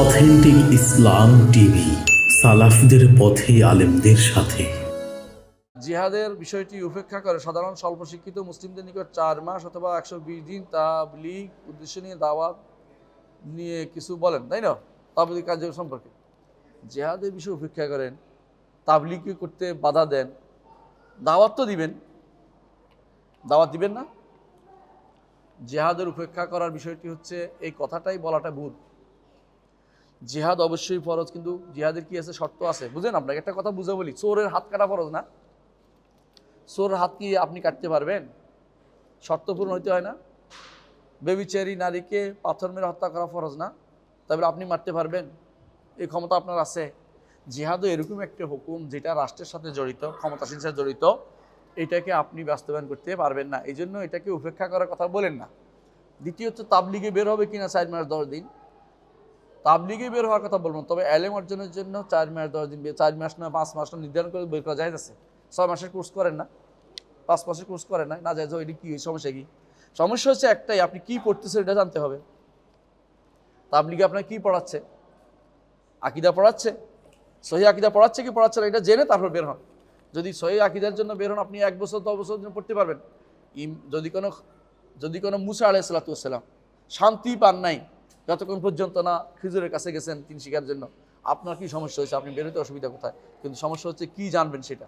Authentic ইসলাম TV, সালাফদের পথে আলেমদের সাথে। জিহাদের বিষয়টি উপেক্ষা করে সাধারণ স্বল্প শিক্ষিত মুসলিমদের নিকট চার মাস অথবা একশো বিশ দিন তাবলিগ উদ্দেশ্য নিয়ে দাওয়াত নিয়ে কিছু বলেন, তাই না? তাবলিগ কার্য সম্পর্কে। জেহাদের বিষয় উপেক্ষা করেন তাবলিগকে করতে বাধা দেন, দাওয়াত তো দিবেন। দাওয়াত দিবেন না? জেহাদের উপেক্ষা করার বিষয়টি হচ্ছে এই কথাটাই বলাটা ভুল। জিহাদ অবশ্যই ফরজ, কিন্তু জিহাদের কি আছে? শর্ত আছে। বুঝেন আপনাকে একটা কথা বুঝে বলি, চোরের হাত কাটা ফরজ না? চোর হাত কি আপনি কাটতে পারবেন? শর্ত পূরণ হইতে হয় না? বেবিচারি নারীকে পাথর মেরে হত্যা করা ফরজ না? তারপরে আপনি মারতে পারবেন? এই ক্ষমতা আপনার আছে। জিহাদও এরকম একটা হুকুম যেটা রাষ্ট্রের সাথে জড়িত, ক্ষমতাসীন সাথে জড়িত, এটাকে আপনি বাস্তবায়ন করতে পারবেন না। এই জন্য এটাকে উপেক্ষা করার কথা বলেন না। দ্বিতীয়ত, তাবলিগে বের হবে কিনা চার মাস দশ দিন? তাবলিগে বের হওয়ার কথা বলব তবে এলেম অর্জনের জন্য চার মাস, দশ দিন চার মাস না, পাঁচ মাস না নির্ধারণ করে বের করা যায় আছে। ছয় মাসের কোর্স করেন না। পাঁচ মাসের কোর্স করেন না। না যায় এটি কী? সমস্যা কী? সমস্যা হচ্ছে একটাই, আপনি কি পড়তেছেন এটা জানতে হবে। তাবলিগে আপনার কি পড়াচ্ছে? আকিদা পড়াচ্ছে? সহি আকিদা পড়াচ্ছে কি পড়াচ্ছে না? এটা জেনে তারপর বের হন। যদি সহি আকিদার জন্য বের হন, আপনি এক বছর, দশ বছর জন্য পড়তে পারবেন। যদি কোনো যদি কোনো মুসা আলাই সালাতাম শান্তি পান নাই যতক্ষণ পর্যন্ত না খিজুরের কাছে গেছেন তিনি শিকার জন্য, আপনার কি সমস্যা হয়েছে? আপনি বেরোতে অসুবিধা কোথায়? কিন্তু সমস্যা হচ্ছে কি জানবেন সেটা?